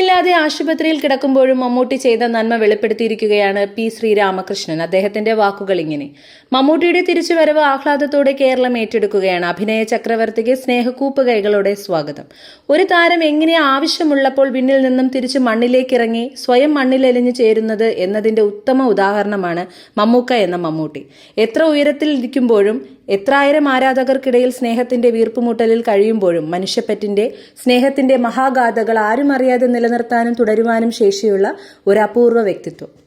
സുഖമില്ലാതെ ആശുപത്രിയിൽ കിടക്കുമ്പോഴും മമ്മൂട്ടി ചെയ്ത നന്മ വെളിപ്പെടുത്തിയിരിക്കുകയാണ് പി ശ്രീരാമകൃഷ്ണൻ. അദ്ദേഹത്തിന്റെ വാക്കുകൾ ഇങ്ങനെ. മമ്മൂട്ടിയുടെ തിരിച്ചുവരവ് ആഹ്ലാദത്തോടെ കേരളം ഏറ്റെടുക്കുകയാണ്. അഭിനയ ചക്രവർത്തിക്ക് സ്നേഹക്കൂപ്പ് കൈകളോടെ സ്വാഗതം. ഒരു താരം എങ്ങനെ ആവശ്യമുള്ളപ്പോൾ വിണ്ണിൽ നിന്നും തിരിച്ച് മണ്ണിലേക്ക് ഇറങ്ങി സ്വയം മണ്ണിലെലിഞ്ഞു ചേരുന്നത് എന്നതിന്റെ ഉത്തമ ഉദാഹരണമാണ് മമ്മൂക്ക എന്ന മമ്മൂട്ടി. എത്ര ഉയരത്തിൽ ഇരിക്കുമ്പോഴും എത്രായിരം ആരാധകർക്കിടയിൽ സ്നേഹത്തിന്റെ വീർപ്പുമുട്ടലിൽ കഴിയുമ്പോഴും മനുഷ്യപ്പറ്റിന്റെ സ്നേഹത്തിന്റെ മഹാഗാഥകൾ ആരും അറിയാതെ നിലനിർത്താനും തുടരുവാനും ശേഷിയുള്ള ഒരു അപൂർവ വ്യക്തിത്വം.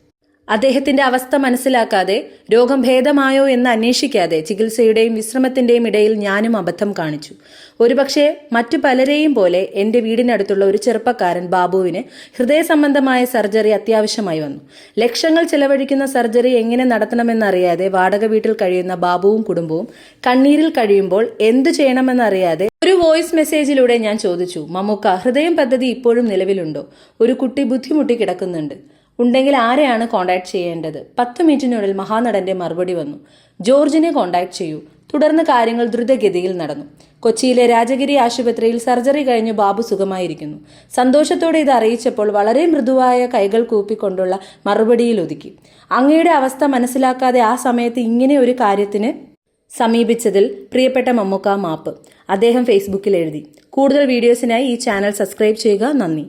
അദ്ദേഹത്തിന്റെ അവസ്ഥ മനസ്സിലാക്കാതെ രോഗം ഭേദമായോ എന്ന് അന്വേഷിക്കാതെ ചികിത്സയുടെയും വിശ്രമത്തിന്റെയും ഇടയിൽ ഞാനും അബദ്ധം കാണിച്ചു. ഒരുപക്ഷെ മറ്റു പലരെയും പോലെ എന്റെ വീടിനടുത്തുള്ള ഒരു ചെറുപ്പക്കാരൻ ബാബുവിന് ഹൃദയ സംബന്ധമായ സർജറി അത്യാവശ്യമായി വന്നു. ലക്ഷങ്ങൾ ചെലവഴിക്കുന്ന സർജറി എങ്ങനെ നടത്തണമെന്നറിയാതെ വാടക വീട്ടിൽ കഴിയുന്ന ബാബുവും കുടുംബവും കണ്ണീരിൽ കഴിയുമ്പോൾ എന്തു ചെയ്യണമെന്നറിയാതെ ഒരു വോയിസ് മെസ്സേജിലൂടെ ഞാൻ ചോദിച്ചു മമ്മൂക്ക ഹൃദയം പദ്ധതി ഇപ്പോഴും നിലവിലുണ്ടോ? ഒരു കുട്ടി ബുദ്ധിമുട്ടി കിടക്കുന്നുണ്ട്. ഉണ്ടെങ്കിൽ ആരെയാണ് കോൺടാക്ട് ചെയ്യേണ്ടത്? പത്ത് മിനിറ്റിനുള്ളിൽ മഹാനടന്റെ മറുപടി വന്നു. ജോർജിനെ കോൺടാക്ട് ചെയ്യൂ. തുടർന്ന് കാര്യങ്ങൾ ദ്രുതഗതിയിൽ നടന്നു. കൊച്ചിയിലെ രാജഗിരി ആശുപത്രിയിൽ സർജറി കഴിഞ്ഞ് ബാബു സുഖമായിരിക്കുന്നു. സന്തോഷത്തോടെ ഇത് അറിയിച്ചപ്പോൾ വളരെ മൃദുവായ കൈകൾ കൂപ്പിക്കൊണ്ടുള്ള മറുപടിയിൽ ഒതുക്കി. അങ്ങയുടെ അവസ്ഥ മനസ്സിലാക്കാതെ ആ സമയത്ത് ഇങ്ങനെ ഒരു കാര്യത്തിന് സമീപിച്ചതിൽ പ്രിയപ്പെട്ട മമ്മുക്ക മാപ്പ്. അദ്ദേഹം ഫേസ്ബുക്കിൽ എഴുതി. കൂടുതൽ വീഡിയോസിനായി ഈ ചാനൽ സബ്സ്ക്രൈബ് ചെയ്യുക. നന്ദി.